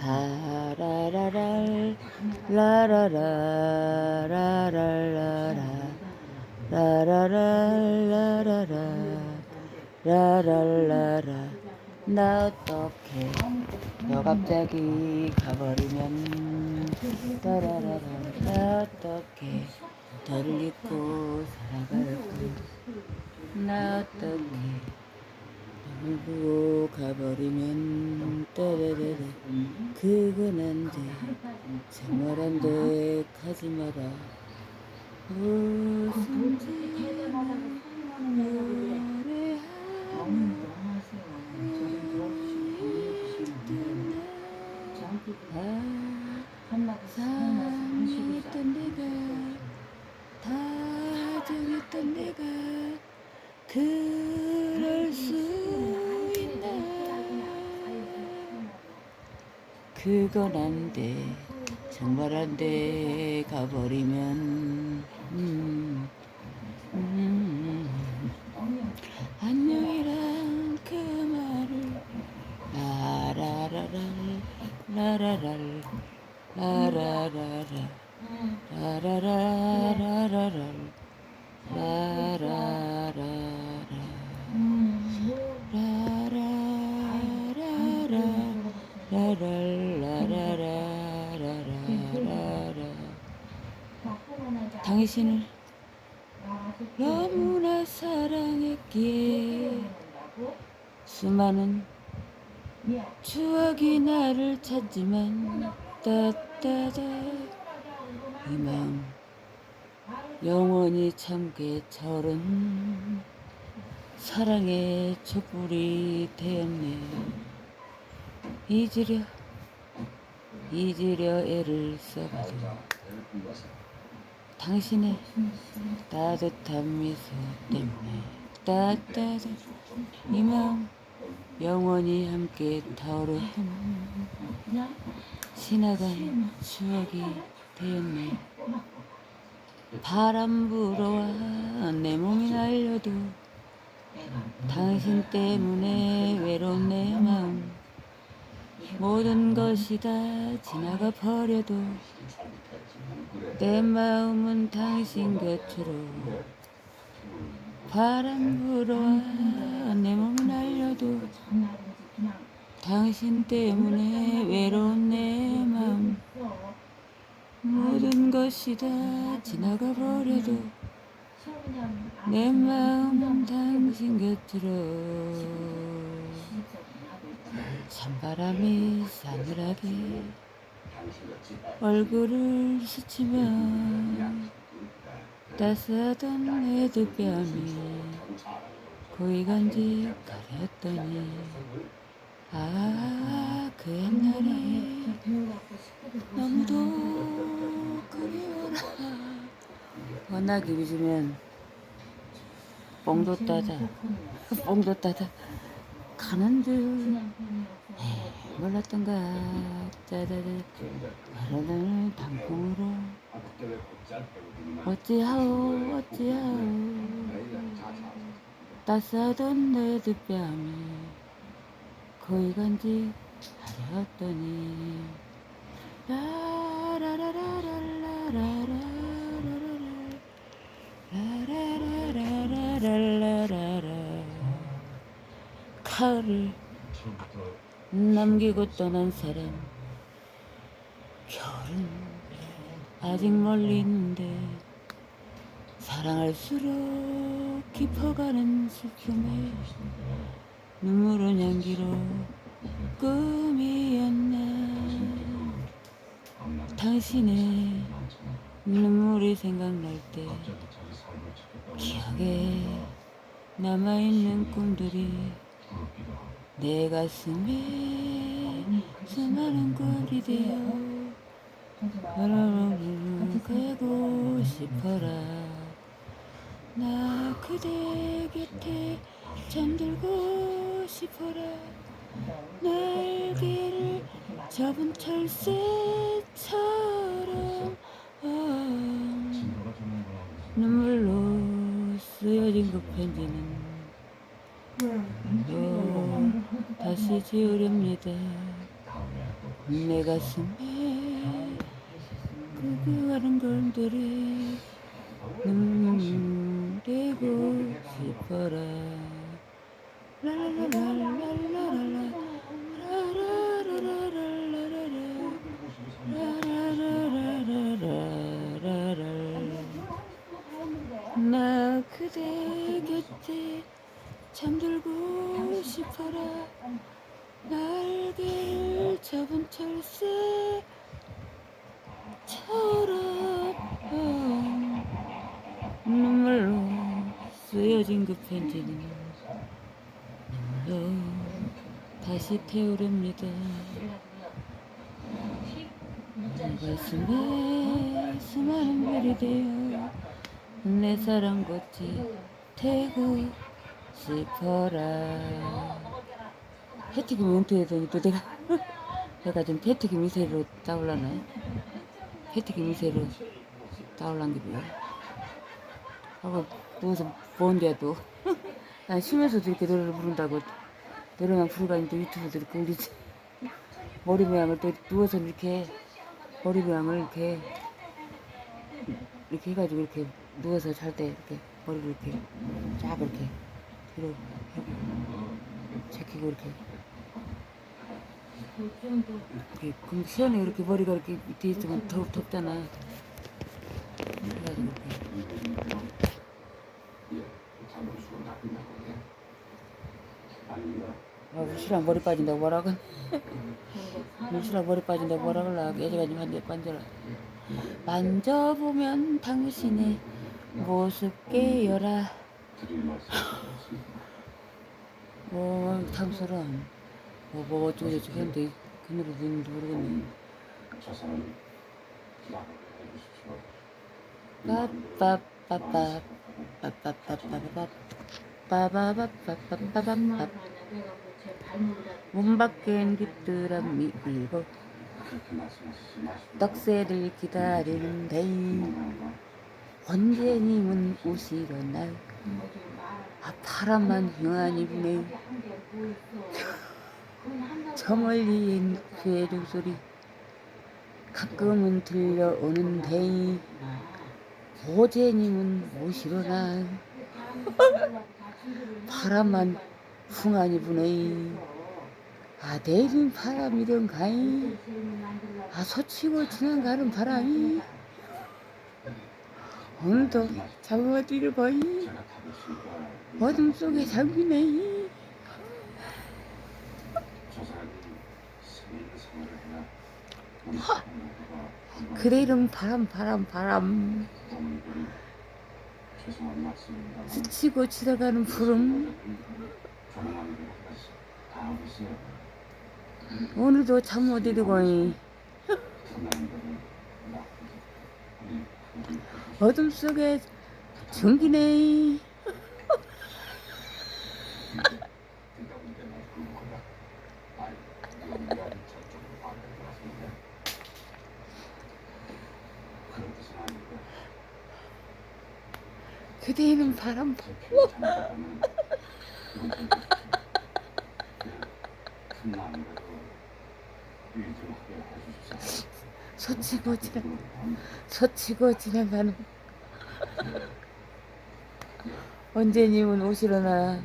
라라라랄 라라라라라라라 라라라라라라 라라라라 나 어떡해 너 갑자기 가버리면 따라라라 나 어떡해 너를 잊고 살아갈까 나 어떡해 두고 가버리면 따라라라 그건 안돼 정말 안돼 가지 마라. 그럴 수 있나 그건 안 돼. 정말 안 돼. 가버리면. 음, 사랑했기에 수많은 추억이 나를 찾지만 따따다. 이 마음 영원히 참게 절은 사랑의 촛불이 되었네. 잊으려 잊으려 애를 써봐도 당신의 따뜻한 미소 때문에 따따다 이 마음 영원히 함께 타오르는 지나간 추억이 되었네. 바람 불어와 내 몸이 날려도 당신 때문에 외로운 내 마음 모든 것이 다 지나가 버려도 내 마음은 당신 곁으로 바람 불어와 내 몸이 날려도 당신 때문에 외로운 내 마음 모든 것이 다 지나가 버려도 내 마음은 당신 곁으로. 찬바람이 싸늘하게 얼굴을 스치면 따스하던 내두 뺨이 고이 간지 가렸더니 아 그 옛날에 너무도 그리워라. 워낙 입으시면 뽕도 따다 뽕도 따다 가는 줄 몰랐던가 짜자자 바라는 단풍으로 어찌하오 어찌하오. 따스하던 내두 뺨이 거기 간지 하렸더니 라라라라라라라라라라라라라라라라 가을을 남기고 떠난 사람 겨울은 아직 멀리 있는데 사랑할수록 깊어가는 슬픔에 눈물은 향기로 꿈이었나 당신의 눈물이 생각날 때 기억에 남아있는 꿈들이 내 가슴에 수많은 꿀이 되어 하루를 가고 싶어라 나 그대 곁에 잠들고 싶어라. 날개를 접은 철새처럼. 아, 눈물로 쓰여진 그 편지는 또 다시 지우렵니다. 내 가슴에 그 아름다운들이 눈물이고 싶어라 라라라라라라라 나 그대 곁에 잠들고 싶어라 날개를 접은 철새 어, 눈물로 쓰여진 그 편지는 눈물로 다시 태우렵니다. 내 가슴에 수많은 별이 되어 내 사랑 꽃이 되고 싶어라. 패티김 은퇴했더니 또 내가 내가 좀 패티김 미세로 따올라나 패티김 미세로 따올란 게 뭐야? 하고 누워서 뭔데야 또난 쉬면서도 이렇게 노래를 부른다고 노래만 부르고 하니까 유튜브도 이렇게 올리지. 머리 모양을 또 누워서 이렇게 머리 모양을 이렇게 이렇게 해가지고 이렇게 누워서 잘 때 이렇게 머리를 이렇게 쫙 이렇게 뒤로 제끼고 이렇게 이렇게 그럼 시원해 이렇게 머리가 이렇게 밑에 있으면 더 덥잖아. 그래가지고 이렇게. 아 우시랑 머리 빠진다고 뭐라 그래? 우시랑 머리 빠진다고 뭐라 그러나 애지가 좀 만져 만져라. 만져보면 당신의 모습 깨어라. 뭐 탐스런 뭐, 뭐 어쩌고 저쩌고 했는데 그 노래 누군지 모르겠네. 빠빠빠빠 빠빠빠빠빠 빠바바빠빠빠빠 문 밖엔 귀뚜라미 울고 떡새들 기다리는데 언제 님은 오시려나 아 바람만 흉하니 부네 저 멀리엔 괴종 소리. 가끔은 들려오는데 어제님은 오시려나 바람만 흉하니 부네. 아 내일은 바람이련가이 아 서치고 지나가는 바람이? 오늘도 잡아들여 거이 어둠 속에 잠기네 그대 이름 바람 바람 바람. 스치고 지나가는 구름. 오늘도 잠 못 이루고 어둠 속에 전기네 그대는 바람 서치고 지나 서치고 지나가는 언제님은 오시려나?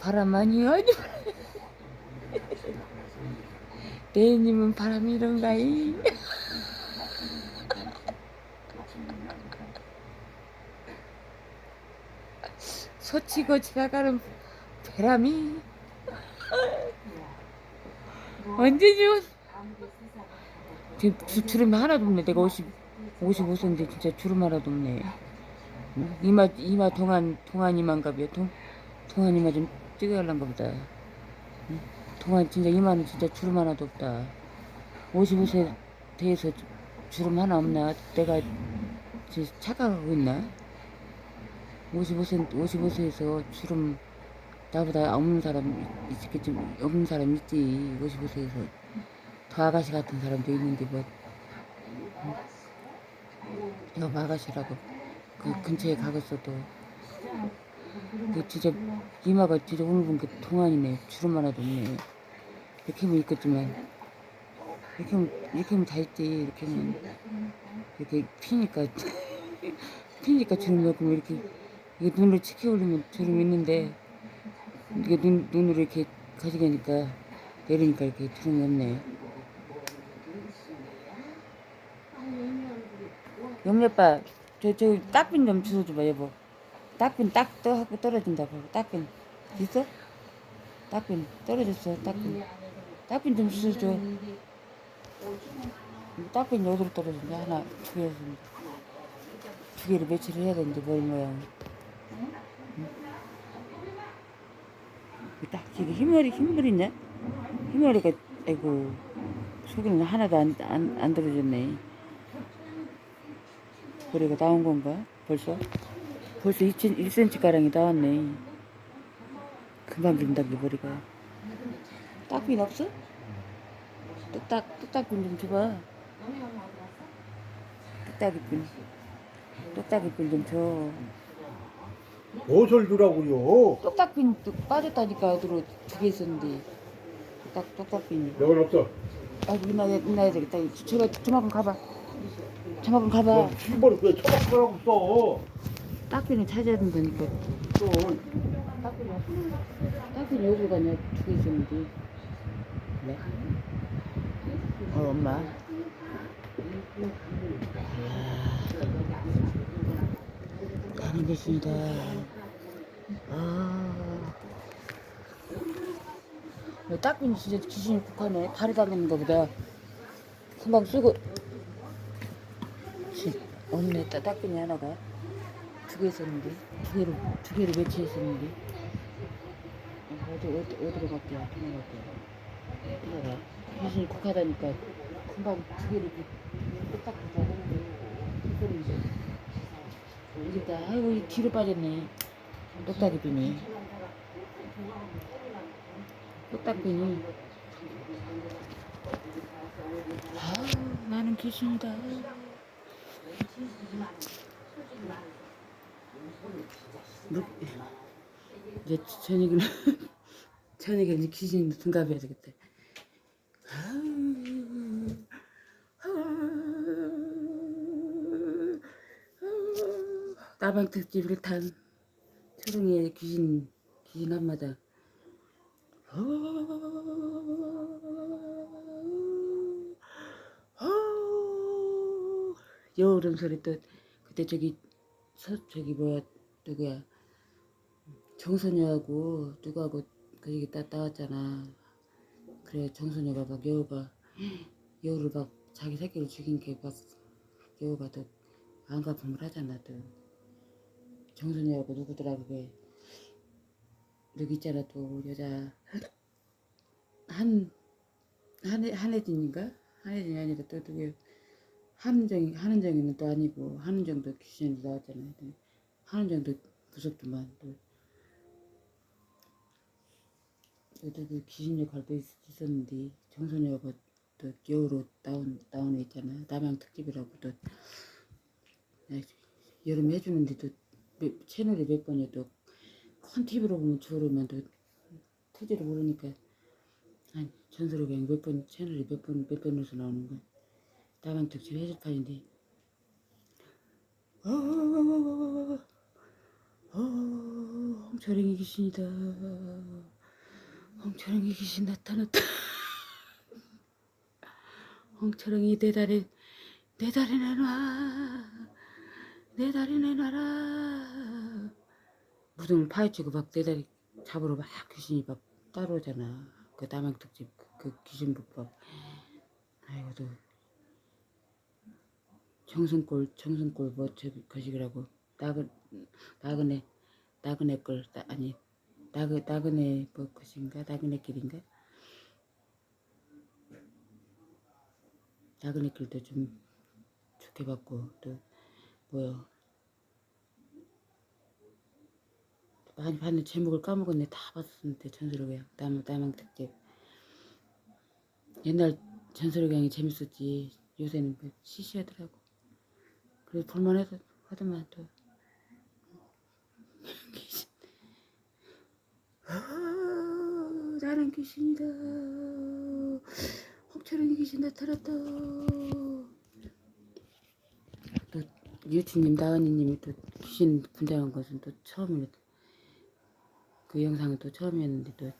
바람만이 아니. 내님은 바람이 이런가이 서치고 지나가는 바람이 언제님은 지금 주, 주름이 하나도 없네. 내가 50, 55세인데 진짜 주름 하나도 없네. 응? 이마, 이마 동안, 동안 봐요. 동, 동안 이마 좀 찍어야할란가 보다. 응? 동안 진짜 이마는 진짜 주름 하나도 없다. 55세 돼서 주- 주름 하나 없나? 내가 지금 착각하고 있나? 55세, 55세에서 주름 나보다 없는 사람 있겠지, 없는 사람 있지. 55세에서. 더 아가씨 같은 사람도 있는데 뭐너 아가씨라고 그 근처에 가겠어도 그 진짜 이마가 진짜 오늘 본게 동안이네 주름 하나도 없네 이렇게 보면 있겠지만 이렇게 하면 이렇게 하면 다 있지 이렇게 하면 이렇게 피니까 피니까 주름 넣고 이렇게 이게 눈을 치켜 올리면 주름 있는데 이게 눈 눈으로 이렇게 가지가니까 내리니까 이렇게 주름이 없네. 영미 오빠 저 저 딱빈 좀 주워줘봐 여보. 딱빈 딱 떠 하고 떨어진다고 딱빈 있어? 딱빈 떨어졌어 딱빈 딱빈 좀 주워줘. 딱빈 어디로 떨어졌냐 하나 두 개에서 두 개를 매치를 해야 되는데 머리 모양. 딱 지금 흰머리 흰머리냐? 흰머리가 아이고 속에는 하나도 안 안 안 들어졌네. 머리가 나온 건가? 벌써? 벌써 1cm 가량이 나왔네. 금방 긴다기 머리가. 딱빈 없어? 뚝딱 뚝딱빈 좀 줘봐. 뚝딱이빈. 뚝딱이빈 좀 줘. 무엇을 주라고요? 똑딱빈 또 빠졌다니까 어디로 두개 있었는데. 똑딱 똑딱빈이. 여건 없어. 아 이나야 이나야 되겠다. 제가 저만큼 가봐. 저만큼 가봐. 너 신발을 왜 쳐박으라고 써? 딱빈을 찾아야 된다니까. 또. 딱빈이 딱빈이 어디로 가냐? 두 개 있었는데. 네? 어 엄마 이야 가는 것입니다 아. 왜 딱빈이 진짜 귀신이 국하네? 발이 닿는가 보다. 금방 쓰고. 지, 없네 따- 딱빈이 하나가 두 개 있었는데. 두 개로 두 개를 매치 했었는데. 어, 어디 어디 어디로 갈게요 어디로 갈게요 귀신이 국하다니까 금방 두 개를 딱 붙어가는데 이거는 이게 다. 아이고 이 뒤로 빠졌네. 똑딱이 비니. 똑딱 비니. 아 나는 귀신이다. 뭐, 이제 저녁에는 저녁에 이제 귀신 등갑해야 되겠다 나방 특집을 탄 초롱이의 귀신 귀신 한마다. 여울음 소리 또 그때 저기 서, 저기 뭐야 누구야? 정선녀하고 누구하고 그 얘기 딱 나왔잖아. 그래 정선녀가 막 여우가 여우를 막 자기 새끼를 죽인 게 막 여우가 또 안가품을 하잖아 또 정선녀하고 누구더라 그게? 여기 있잖아 또 여자. 한 한혜 한혜진인가? 한혜진이 아니라 또 누구 한은정이 한은정이는 또 아니고 한은정도 귀신이 나왔잖아 하여튼 한은정도 무섭더만 또. 또그 귀신 역할도 있, 있었는데 정선여가 또 여우로 나온 나온 애 있잖아. 남양 특집이라고 또 여름 해주는데도 몇- 채널이 몇 번이야 또큰 TV로 보면 저러면 또 토지를 모르니까 아니 전설의 그냥 몇번 채널이 몇 번 몇 번으로서 나오는 거야 남양 특집 해설판인데 어, 어, 홍철행이 귀신이다 홍철행이 귀신 나타났다 홍철행이 내 다리 내 다리 내놔 내 다리 내놔라. 무등을 파헤치고 막 내 다리 잡으러 막 귀신이 막 따라오잖아. 그 남양 특집 그 귀신 북밥 아이고 또. 정승골 정승골 뭐 저기 거시기라고. 나그 나그네 나그네 걸 나, 아니 나그 나그네 뭐 것인가? 나그네 길인가? 나그네 길도 좀 좋게 봤고 또 뭐요 많이 봤는데 제목을 까먹었네. 다 봤었는데 전설의 남 남양 특집. 옛날 전설의 강이 재밌었지. 요새는 뭐 시시하더라고. 그래도 볼만해서 하더만 또. 귀신. 아, 나는 귀신이다. 홍철웅이 귀신 나타났다. 또 유치님, 나은이님이 또 귀신 분장한 것은 또 처음이네. 그 영상은 또 처음이었는데 또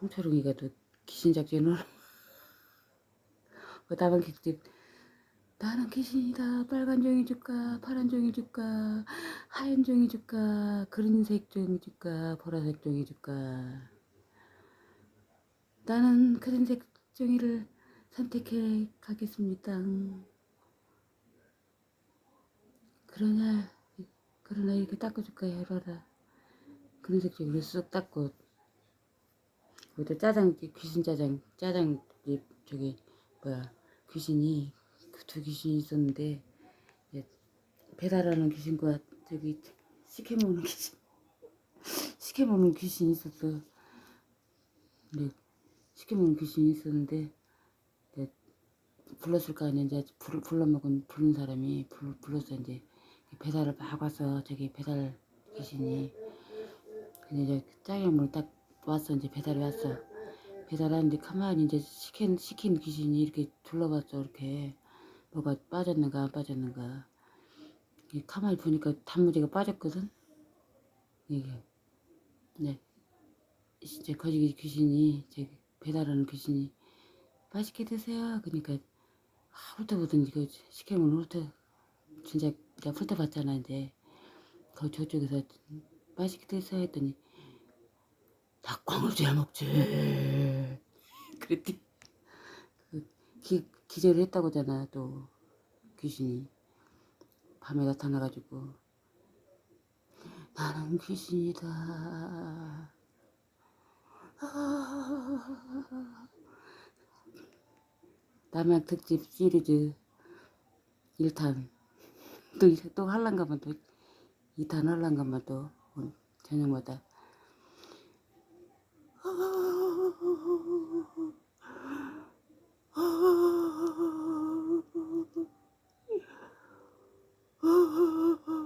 홍철웅이가 또 귀신 작전을 그 다방 객집 나는 귀신이다. 빨간 종이 줄까? 파란 종이 줄까? 하얀 종이 줄까? 그린색 종이 줄까? 보라색 종이 줄까? 나는 그린색 종이를 선택해 가겠습니다. 그러나 그러나 이렇게 닦아줄까 해봐라. 그린색 종이를 쓱 닦고 그것도 짜장 귀신 짜장 짜장 집 저기 뭐야 귀신이 그 두 귀신이 있었는데 배달하는 귀신과 저기 시켜 먹는 귀신 시켜 먹는 귀신이 있었어. 근데 시켜 먹는 귀신이 있었는데 이제 불렀을 거 아니야 이제 불, 불러 먹은 부른 사람이 불, 불러서 이제 배달을 막 와서 저기 배달 귀신이 근데 이제 짜장면을 딱 왔어 이제 배달이 왔어 배달하는데 가만히 이제 시킨 시킨 귀신이 이렇게 둘러봤어 이렇게. 뭐가 빠졌는가 안 빠졌는가. 이 가만히 보니까 단무지가 빠졌거든? 이게. 네. 이제 거기 귀신이 제 배달하는 귀신이 맛있게 드세요. 그러니까 아, 훑어보더니 이거 시키면 훑어 진짜 내가 훑어봤잖아 이제. 그 저쪽에서 맛있게 드세요 했더니 닭광을 잘 먹지. 그랬더니 그 기, 기절을 했다고잖아 또. 귀신이. 밤에 나타나가지고. 나는 귀신이다. 아. 남양 특집 시리즈 1탄 또, 이- 또 할란가만 또 2탄 할란가만 또 저녁마다